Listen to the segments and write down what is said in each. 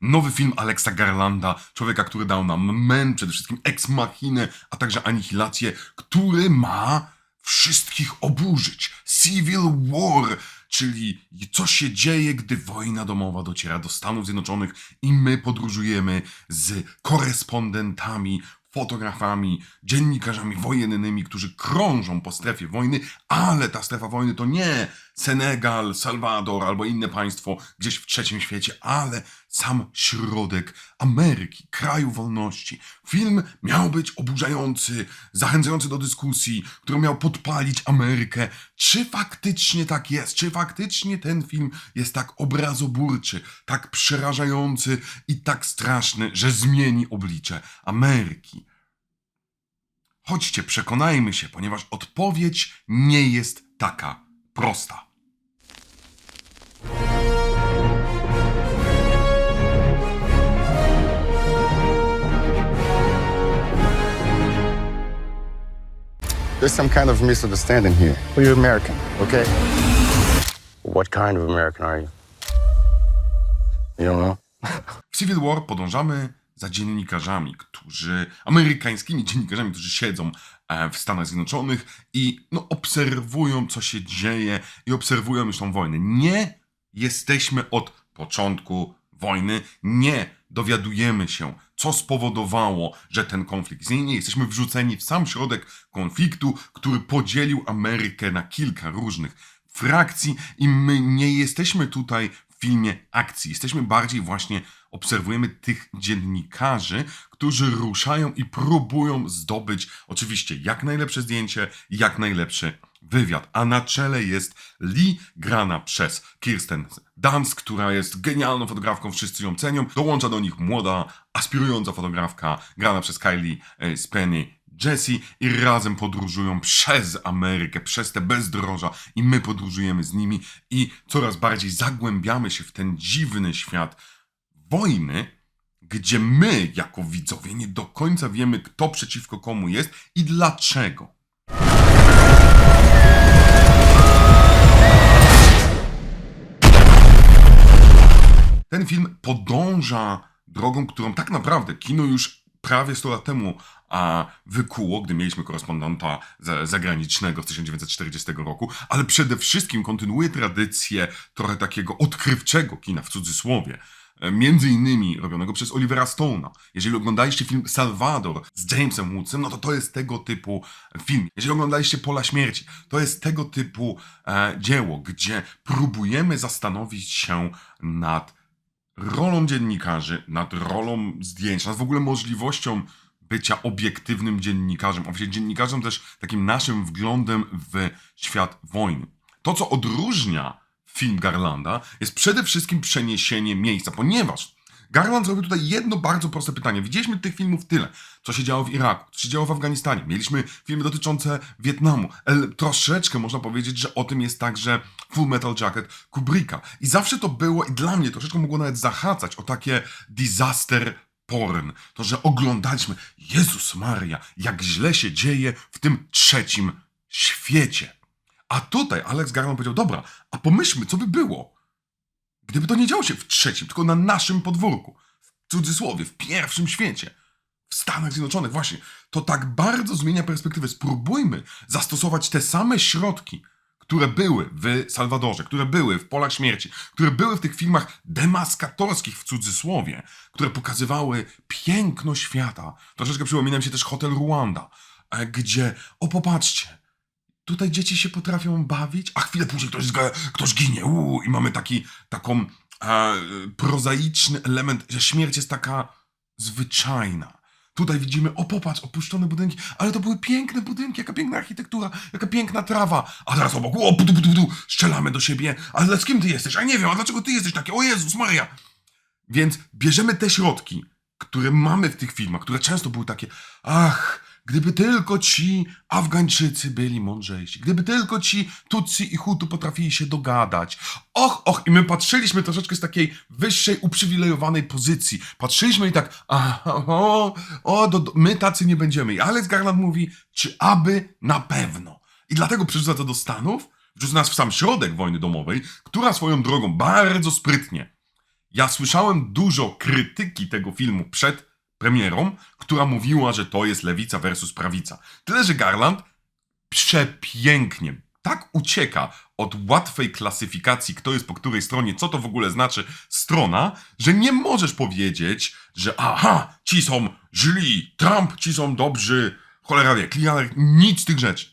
Nowy film Alexa Garlanda, człowieka, który dał nam Men, przede wszystkim Ex Machinę, a także Anihilację, który ma wszystkich oburzyć. Civil War, czyli co się dzieje, gdy wojna domowa dociera do Stanów Zjednoczonych i my podróżujemy z korespondentami, fotografami, dziennikarzami wojennymi, którzy krążą po strefie wojny, ale ta strefa wojny to nie Senegal, Salwador albo inne państwo gdzieś w trzecim świecie, ale sam środek Ameryki, kraju wolności. Film miał być oburzający, zachęcający do dyskusji, który miał podpalić Amerykę. Czy faktycznie tak jest? Czy faktycznie ten film jest tak obrazoburczy, tak przerażający i tak straszny, że zmieni oblicze Ameryki? Chodźcie, przekonajmy się, ponieważ odpowiedź nie jest taka prosta. There's some kind of misunderstanding here. Well, you're American, okay? What kind of American are you? You don't know? W Civil War podążamy za dziennikarzami, którzy, amerykańskimi dziennikarzami, którzy siedzą e, w Stanach Zjednoczonych i no, obserwują, co się dzieje i obserwują już tą wojnę. Nie jesteśmy od początku wojny, nie dowiadujemy się, co spowodowało, że ten konflikt istnieje. Jesteśmy wrzuceni w sam środek konfliktu, który podzielił Amerykę na kilka różnych frakcji i my nie jesteśmy tutaj w filmie akcji. Jesteśmy bardziej właśnie, obserwujemy tych dziennikarzy, którzy ruszają i próbują zdobyć oczywiście jak najlepsze zdjęcie, jak najlepszy wywiad. A na czele jest Lee, grana przez Kirsten Dunst, która jest genialną fotografką, wszyscy ją cenią. Dołącza do nich młoda, aspirująca fotografka, grana przez Kylie e, Spenny Jessie i razem podróżują przez Amerykę, przez te bezdroża i my podróżujemy z nimi i coraz bardziej zagłębiamy się w ten dziwny świat wojny, gdzie my jako widzowie nie do końca wiemy, kto przeciwko komu jest i dlaczego. Ten film podąża drogą, którą tak naprawdę kino już prawie 100 lat temu a, wykuło, gdy mieliśmy korespondenta za- zagranicznego z 1940 roku, ale przede wszystkim kontynuuje tradycję trochę takiego odkrywczego kina w cudzysłowie. Między innymi robionego przez Olivera Stone'a. Jeżeli oglądaliście film Salvador z Jamesem Woodsem, no to to jest tego typu film. Jeżeli oglądaliście Pola Śmierci, to jest tego typu e, dzieło, gdzie próbujemy zastanowić się nad rolą dziennikarzy, nad rolą zdjęć, nad w ogóle możliwością bycia obiektywnym dziennikarzem, a właściwie dziennikarzem też takim naszym wglądem w świat wojny. To, co odróżnia film Garlanda, jest przede wszystkim przeniesienie miejsca, ponieważ Garland zrobił tutaj jedno bardzo proste pytanie. Widzieliśmy tych filmów tyle, co się działo w Iraku, co się działo w Afganistanie. Mieliśmy filmy dotyczące Wietnamu. El, troszeczkę można powiedzieć, że o tym jest także Full Metal Jacket Kubricka. I zawsze to było, i dla mnie troszeczkę mogło nawet zahaczać o takie disaster porn. To, że oglądaliśmy, Jezus Maria, jak źle się dzieje w tym trzecim świecie. A tutaj Alex Garland powiedział, dobra, a pomyślmy, co by było, gdyby to nie działo się w trzecim, tylko na naszym podwórku, w cudzysłowie, w pierwszym świecie, w Stanach Zjednoczonych, właśnie, to tak bardzo zmienia perspektywę. Spróbujmy zastosować te same środki, które były w Salwadorze, które były w Polach Śmierci, które były w tych filmach demaskatorskich w cudzysłowie, które pokazywały piękno świata. Troszeczkę przypomina mi się też Hotel Rwanda, e, gdzie, o popatrzcie, tutaj dzieci się potrafią bawić, a chwilę później ktoś, zga, ktoś ginie, uu, i mamy taki, taką e, prozaiczny element, że śmierć jest taka zwyczajna. Tutaj widzimy, o popatrz, opuszczone budynki, ale to były piękne budynki, jaka piękna architektura, jaka piękna trawa. A teraz obok, o, pudu, pudu, pudu, strzelamy do siebie, ale z kim ty jesteś? A nie wiem, a dlaczego ty jesteś taki? O Jezus Maria! Więc bierzemy te środki, które mamy w tych filmach, które często były takie, ach, gdyby tylko ci Afgańczycy byli mądrzejsi, gdyby tylko ci Tutsi i Hutu potrafili się dogadać. Och, och, i my patrzyliśmy troszeczkę z takiej wyższej, uprzywilejowanej pozycji. Patrzyliśmy i tak, aha, o, o do, do, my tacy nie będziemy. I Alex Garland mówi, czy aby na pewno. I dlatego przerzuca to do Stanów, wrzuca nas w sam środek wojny domowej, która swoją drogą bardzo sprytnie Ja słyszałem dużo krytyki tego filmu przed premierą, która mówiła, że to jest lewica versus prawica. Tyle, że Garland przepięknie tak ucieka od łatwej klasyfikacji, kto jest po której stronie, co to w ogóle znaczy strona, że nie możesz powiedzieć, że aha, ci są źli, Trump, ci są dobrzy, cholera wie, Klianer, nic z tych rzeczy.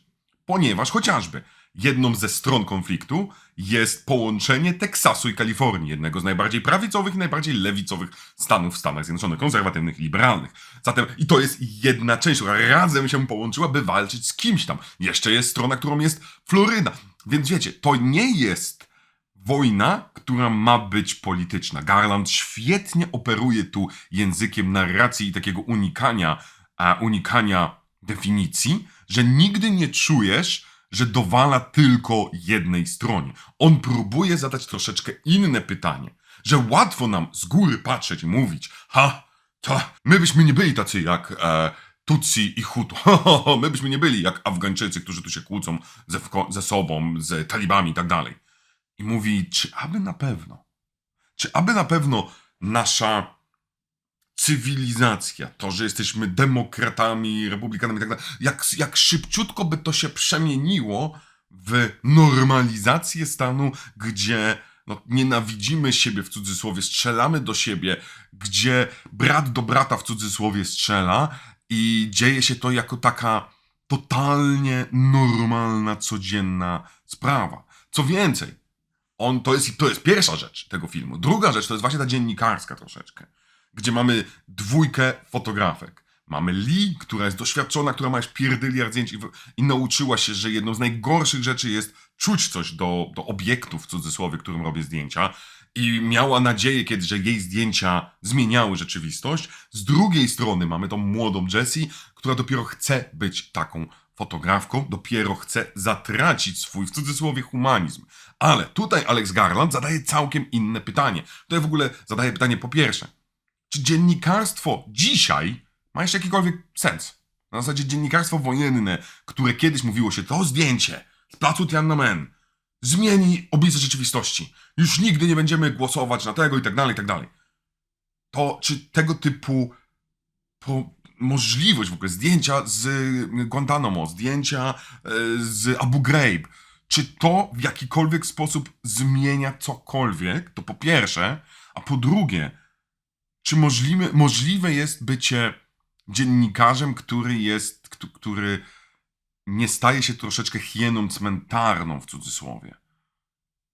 Ponieważ chociażby jedną ze stron konfliktu jest połączenie Teksasu i Kalifornii, jednego z najbardziej prawicowych i najbardziej lewicowych stanów w Stanach Zjednoczonych, konserwatywnych i liberalnych. Zatem, i to jest jedna część, która razem się połączyła, by walczyć z kimś tam. Jeszcze jest strona, którą jest Floryda. Więc wiecie, to nie jest wojna, która ma być polityczna. Garland świetnie operuje tu językiem narracji i takiego unikania, a unikania definicji, że nigdy nie czujesz, że dowala tylko jednej stronie. On próbuje zadać troszeczkę inne pytanie, że łatwo nam z góry patrzeć i mówić, ha, to my byśmy nie byli tacy jak e, Tutsi i Hutu. my byśmy nie byli jak Afgańczycy, którzy tu się kłócą ze, ze sobą, z talibami i tak dalej. I mówi, czy aby na pewno, czy aby na pewno nasza cywilizacja, to, że jesteśmy demokratami, republikanami i tak dalej, jak, jak szybciutko by to się przemieniło w normalizację stanu, gdzie no, nienawidzimy siebie w cudzysłowie, strzelamy do siebie, gdzie brat do brata w cudzysłowie strzela i dzieje się to jako taka totalnie normalna, codzienna sprawa. Co więcej, on to jest, to jest pierwsza rzecz tego filmu. Druga rzecz to jest właśnie ta dziennikarska troszeczkę, gdzie mamy dwójkę fotografek. Mamy Lee, która jest doświadczona, która ma już pierdyliard zdjęć i, i nauczyła się, że jedną z najgorszych rzeczy jest czuć coś do, do obiektów, w cudzysłowie, którym robię zdjęcia. I miała nadzieję kiedy, że jej zdjęcia zmieniały rzeczywistość. Z drugiej strony mamy tą młodą Jessie, która dopiero chce być taką fotografką, dopiero chce zatracić swój, w cudzysłowie, humanizm. Ale tutaj Alex Garland zadaje całkiem inne pytanie. Tutaj w ogóle zadaje pytanie po pierwsze, czy dziennikarstwo dzisiaj ma jeszcze jakikolwiek sens? Na zasadzie dziennikarstwo wojenne, które kiedyś mówiło się, to zdjęcie z placu Tiananmen zmieni oblicze rzeczywistości. Już nigdy nie będziemy głosować na tego i tak dalej, i tak dalej. To czy tego typu możliwość w ogóle zdjęcia z Guantanamo, zdjęcia e, z Abu Ghraib, czy to w jakikolwiek sposób zmienia cokolwiek, to po pierwsze, a po drugie, czy możliwe, możliwe jest bycie dziennikarzem, który jest, któ- który nie staje się troszeczkę hieną cmentarną w cudzysłowie?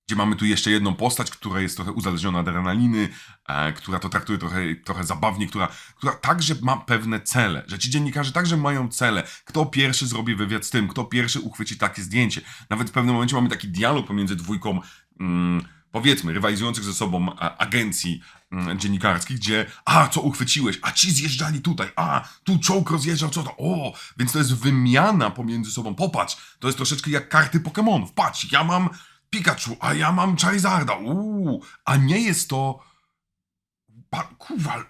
Gdzie mamy tu jeszcze jedną postać, która jest trochę uzależniona od adrenaliny, e, która to traktuje trochę, trochę zabawnie, która, która także ma pewne cele. Że ci dziennikarze także mają cele. Kto pierwszy zrobi wywiad z tym, kto pierwszy uchwyci takie zdjęcie. Nawet w pewnym momencie mamy taki dialog pomiędzy dwójką, mm, powiedzmy, rywalizujących ze sobą a, agencji mm, dziennikarskich, gdzie a, co uchwyciłeś, a ci zjeżdżali tutaj, a, tu czołg rozjeżdżał, co to, o, więc to jest wymiana pomiędzy sobą. Popatrz, to jest troszeczkę jak karty Pokémonów. Patrz, ja mam Pikachu, a ja mam Charizarda, uuu, a nie jest to kurwa,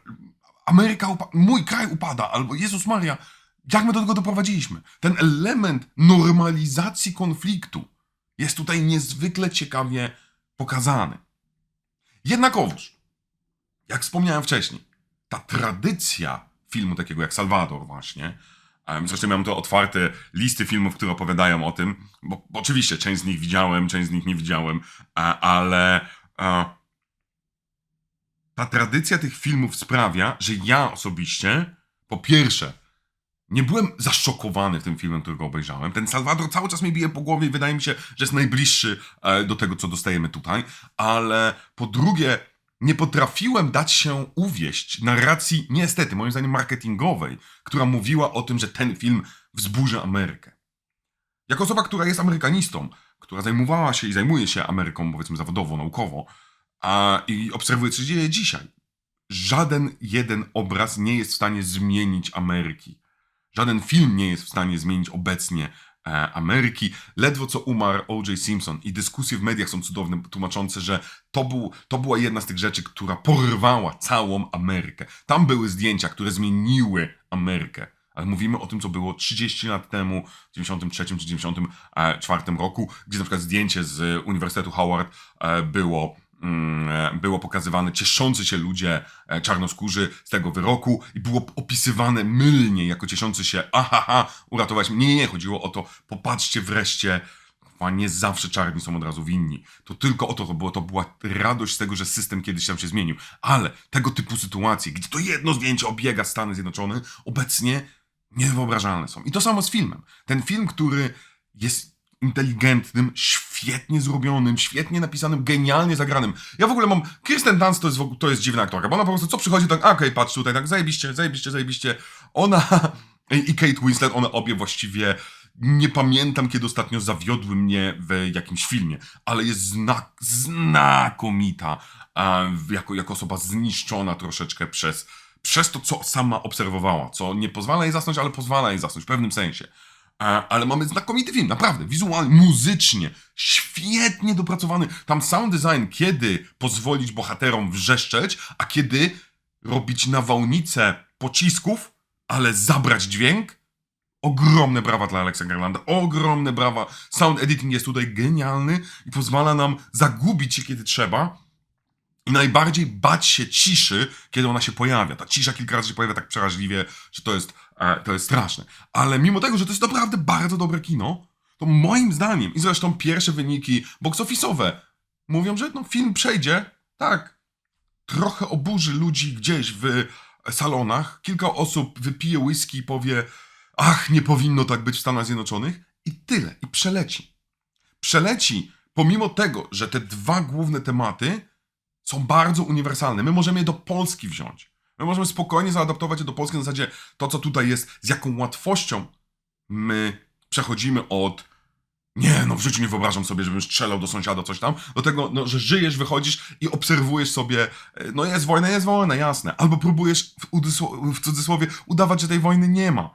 Ameryka, mój kraj upada, albo Jezus Maria, jak my do tego doprowadziliśmy? Ten element normalizacji konfliktu jest tutaj niezwykle ciekawie pokazany. Jednakowoż, jak wspomniałem wcześniej, ta tradycja filmu takiego jak Salvador właśnie, zresztą miałem to otwarte listy filmów, które opowiadają o tym, bo, bo oczywiście część z nich widziałem, część z nich nie widziałem, ale ta tradycja tych filmów sprawia, że ja osobiście, po pierwsze, nie byłem zaszokowany tym filmem, którego obejrzałem. Ten Salvador cały czas mnie bije po głowie i wydaje mi się, że jest najbliższy e, do tego, co dostajemy tutaj. Ale po drugie, nie potrafiłem dać się uwieść narracji, niestety, moim zdaniem marketingowej, która mówiła o tym, że ten film wzburzy Amerykę. Jako osoba, która jest amerykanistą, która zajmowała się i zajmuje się Ameryką, powiedzmy zawodowo, naukowo, a, i obserwuję, co się dzieje dzisiaj, żaden jeden obraz nie jest w stanie zmienić Ameryki. Żaden film nie jest w stanie zmienić obecnie e, Ameryki. Ledwo co umarł O.J. Simpson i dyskusje w mediach są cudowne, tłumaczące, że to, był, to była jedna z tych rzeczy, która porwała całą Amerykę. Tam były zdjęcia, które zmieniły Amerykę. Ale mówimy o tym, co było 30 lat temu, w 93 czy 94 roku, gdzie na przykład zdjęcie z Uniwersytetu Howard e, było e, było pokazywane cieszący się ludzie e, czarnoskórzy z tego wyroku i było opisywane mylnie jako cieszący się ahaha, uratowałeś mnie. Nie, nie, nie, chodziło o to, popatrzcie wreszcie, a nie zawsze czarni są od razu winni. To tylko o to, to, było, to była radość z tego, że system kiedyś tam się zmienił. Ale tego typu sytuacje, gdzie to jedno zdjęcie obiega Stany Zjednoczone, obecnie niewyobrażalne są. I to samo z filmem. Ten film, który jest inteligentnym, świetnie zrobionym, świetnie napisanym, genialnie zagranym. Ja w ogóle mam... Kirsten Dunst to jest, to jest dziwna aktorka, bo ona po prostu co przychodzi, tak, okej, patrz tutaj, tak, zajebiście, zajebiście, zajebiście. Ona i Kate Winslet, one obie właściwie... Nie pamiętam, kiedy ostatnio zawiodły mnie w jakimś filmie, ale jest znak, znakomita jako, jako osoba zniszczona troszeczkę przez, przez to, co sama obserwowała, co nie pozwala jej zasnąć, ale pozwala jej zasnąć w pewnym sensie. A, ale mamy znakomity film, naprawdę, wizualnie, muzycznie, świetnie dopracowany. Tam sound design, kiedy pozwolić bohaterom wrzeszczeć, a kiedy robić nawałnicę pocisków, ale zabrać dźwięk. Ogromne brawa dla Alexa Garlanda, ogromne brawa. Sound editing jest tutaj genialny i pozwala nam zagubić się, kiedy trzeba. I najbardziej bać się ciszy, kiedy ona się pojawia. Ta cisza kilka razy się pojawia tak przeraźliwie, że to jest, e, to jest straszne. Ale mimo tego, że to jest naprawdę bardzo dobre kino, to moim zdaniem, i zresztą pierwsze wyniki box mówią, że no, film przejdzie, tak, trochę oburzy ludzi gdzieś w salonach. Kilka osób wypije whisky i powie, ach, nie powinno tak być w Stanach Zjednoczonych. I tyle, i przeleci. Przeleci, pomimo tego, że te dwa główne tematy są bardzo uniwersalne. My możemy je do Polski wziąć. My możemy spokojnie zaadaptować je do Polski na zasadzie to, co tutaj jest, z jaką łatwością my przechodzimy od nie, no w życiu nie wyobrażam sobie, żebym strzelał do sąsiada coś tam, do tego, no, że żyjesz, wychodzisz i obserwujesz sobie, e, no jest wojna, jest wojna, jasne. Albo próbujesz w, w cudzysłowie udawać, że tej wojny nie ma.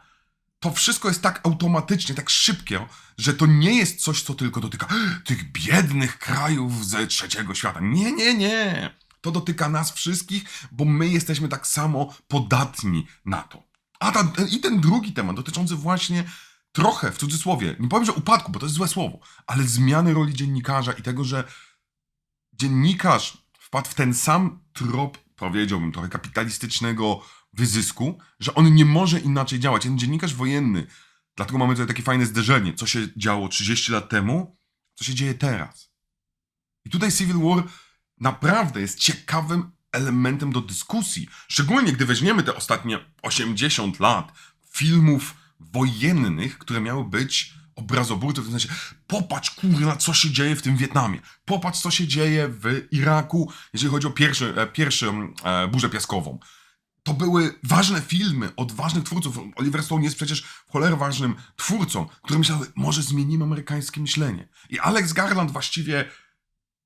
To wszystko jest tak automatycznie, tak szybkie, że to nie jest coś, co tylko dotyka tych biednych krajów ze trzeciego świata. Nie, nie, nie. To dotyka nas wszystkich, bo my jesteśmy tak samo podatni na to. A ta, i ten drugi temat dotyczący właśnie trochę, w cudzysłowie, nie powiem, że upadku, bo to jest złe słowo, ale zmiany roli dziennikarza i tego, że dziennikarz wpadł w ten sam trop, powiedziałbym, trochę kapitalistycznego wyzysku, że on nie może inaczej działać. Ten dziennikarz wojenny, dlatego mamy tutaj takie fajne zderzenie, co się działo 30 lat temu, co się dzieje teraz. I tutaj Civil War naprawdę jest ciekawym elementem do dyskusji. Szczególnie gdy weźmiemy te ostatnie 80 lat filmów wojennych, które miały być obrazoburcze, w sensie popatrz kurna, co się dzieje w tym Wietnamie. Popatrz, co się dzieje w Iraku, jeżeli chodzi o pierwszy, e, pierwszą e, burzę piaskową. To były ważne filmy od ważnych twórców. Oliver Stone jest przecież w cholerę ważnym twórcą, który myślał, może zmienimy amerykańskie myślenie. I Alex Garland właściwie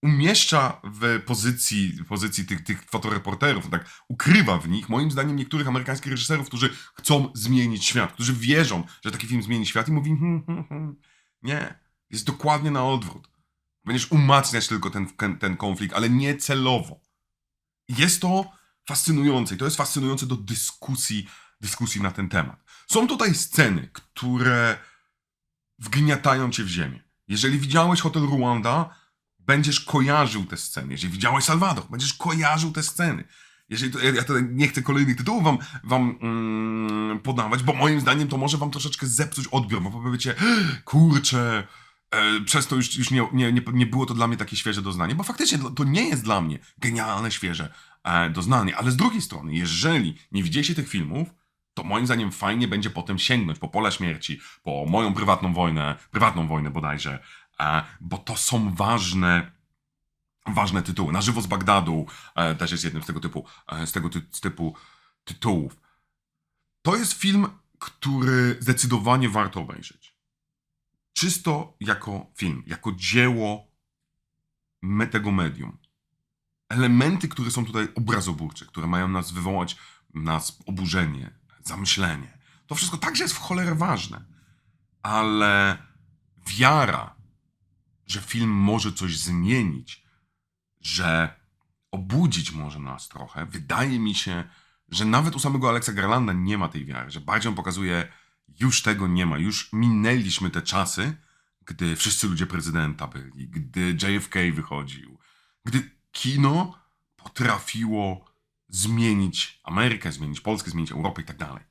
umieszcza w pozycji, pozycji tych, tych fotoreporterów, tak ukrywa w nich, moim zdaniem, niektórych amerykańskich reżyserów, którzy chcą zmienić świat, którzy wierzą, że taki film zmieni świat i mówi, hmm, hmm, hmm. nie, jest dokładnie na odwrót. Będziesz umacniać tylko ten, ten konflikt, ale nie celowo. Jest to fascynujące i to jest fascynujące do dyskusji, dyskusji na ten temat. Są tutaj sceny, które wgniatają cię w ziemię. Jeżeli widziałeś Hotel Rwanda, będziesz kojarzył te sceny. Jeżeli widziałeś Salvador, będziesz kojarzył te sceny. Jeżeli to, ja tutaj nie chcę kolejnych tytułów wam, wam mm, podawać, bo moim zdaniem to może wam troszeczkę zepsuć odbiór, bo powiecie, kurczę, e, przez to już, już nie, nie, nie, nie było to dla mnie takie świeże doznanie, bo faktycznie to- nie jest dla mnie genialne, świeże doznanie, ale z drugiej strony, jeżeli nie widzieliście tych filmów, to moim zdaniem fajnie będzie potem sięgnąć po Pola Śmierci, po moją prywatną wojnę, prywatną wojnę bodajże, e, bo to są ważne, ważne tytuły. Na żywo z Bagdadu e, też jest jednym z tego typu, e, z tego ty, typu tytułów. To jest film, który zdecydowanie warto obejrzeć. Czysto jako film, jako dzieło tego medium. Elementy, które są tutaj obrazoburcze, które mają nas wywołać nas oburzenie, zamyślenie. To wszystko także jest w cholerę ważne. Ale wiara, że film może coś zmienić, że obudzić może nas trochę, wydaje mi się, że nawet u samego Alexa Garlanda nie ma tej wiary, że bardziej on pokazuje, już tego nie ma, już minęliśmy te czasy, gdy wszyscy ludzie prezydenta byli, gdy JFK wychodził, gdy kino potrafiło zmienić Amerykę, zmienić Polskę, zmienić Europę i tak dalej.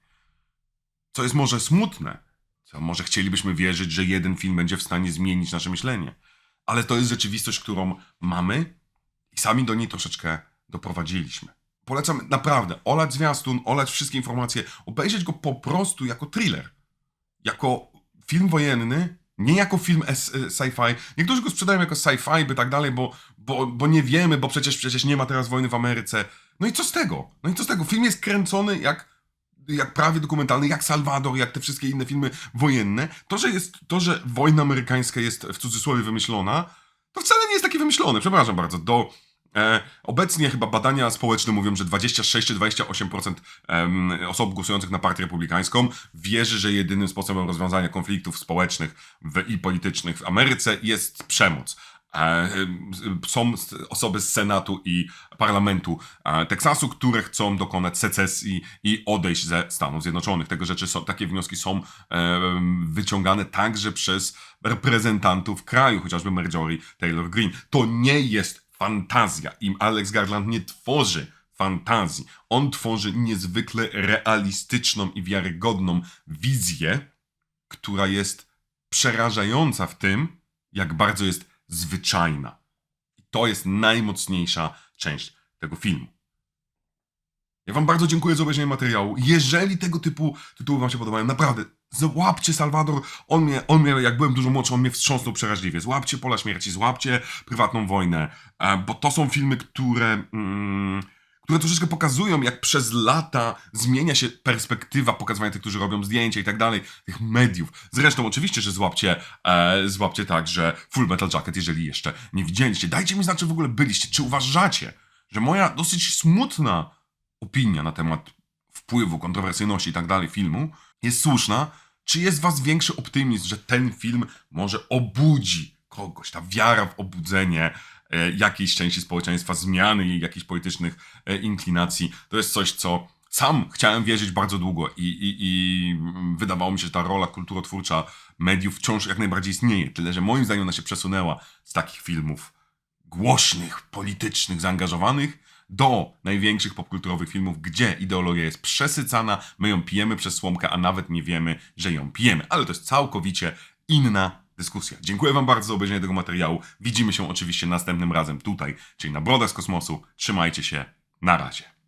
Co jest może smutne, co może chcielibyśmy wierzyć, że jeden film będzie w stanie zmienić nasze myślenie, ale to jest rzeczywistość, którą mamy i sami do niej troszeczkę doprowadziliśmy. Polecam naprawdę olać zwiastun, olać wszystkie informacje, obejrzeć go po prostu jako thriller. Jako film wojenny, nie jako film e, sci-fi. Niektórzy go sprzedają jako sci-fi, by tak dalej, bo, bo, bo nie wiemy, bo przecież, przecież nie ma teraz wojny w Ameryce. No i co z tego? No i co z tego? Film jest kręcony jak, jak prawie dokumentalny, jak Salvador, jak te wszystkie inne filmy wojenne. To, że jest, to, że wojna amerykańska jest w cudzysłowie wymyślona, to wcale nie jest takie wymyślone, przepraszam bardzo. Do, obecnie chyba badania społeczne mówią, że 26-28% em, osób głosujących na partię republikańską wierzy, że jedynym sposobem rozwiązania konfliktów społecznych i politycznych w Ameryce jest przemoc. E, em, są osoby z Senatu i Parlamentu e, Teksasu, które chcą dokonać secesji i odejść ze Stanów Zjednoczonych. Tego rzeczy są, takie wnioski są wyciągane także przez reprezentantów kraju, chociażby Marjorie Taylor Greene. To nie jest fantazja. Im Alex Garland nie tworzy fantazji. On tworzy niezwykle realistyczną i wiarygodną wizję, która jest przerażająca w tym, jak bardzo jest zwyczajna. I to jest najmocniejsza część tego filmu. Ja wam bardzo dziękuję za obejrzenie materiału. Jeżeli tego typu tytuły wam się podobają, naprawdę, złapcie Salwador. On mnie, on mnie, jak byłem dużo młodszy, on mnie wstrząsnął przeraźliwie. Złapcie Pola Śmierci, złapcie Prywatną Wojnę, e, bo to są filmy, które... Mm, które troszeczkę pokazują, jak przez lata zmienia się perspektywa pokazywania tych, którzy robią zdjęcia i tak dalej, tych mediów. Zresztą oczywiście, że złapcie, e, złapcie także Full Metal Jacket, jeżeli jeszcze nie widzieliście. Dajcie mi znać, czy w ogóle byliście, czy uważacie, że moja dosyć smutna opinia na temat wpływu, kontrowersyjności i tak dalej filmu jest słuszna, czy jest was większy optymizm, że ten film może obudzi kogoś, ta wiara w obudzenie e, jakiejś części społeczeństwa, zmiany jej jakichś politycznych e, inklinacji. To jest coś, co sam chciałem wierzyć bardzo długo i, i, i wydawało mi się, że ta rola kulturotwórcza mediów wciąż jak najbardziej istnieje. Tyle, że moim zdaniem ona się przesunęła z takich filmów głośnych, politycznych, zaangażowanych do największych popkulturowych filmów, gdzie ideologia jest przesycana, my ją pijemy przez słomkę, a nawet nie wiemy, że ją pijemy. Ale to jest całkowicie inna dyskusja. Dziękuję Wam bardzo za obejrzenie tego materiału. Widzimy się oczywiście następnym razem tutaj, czyli na Broda z Kosmosu. Trzymajcie się. Na razie.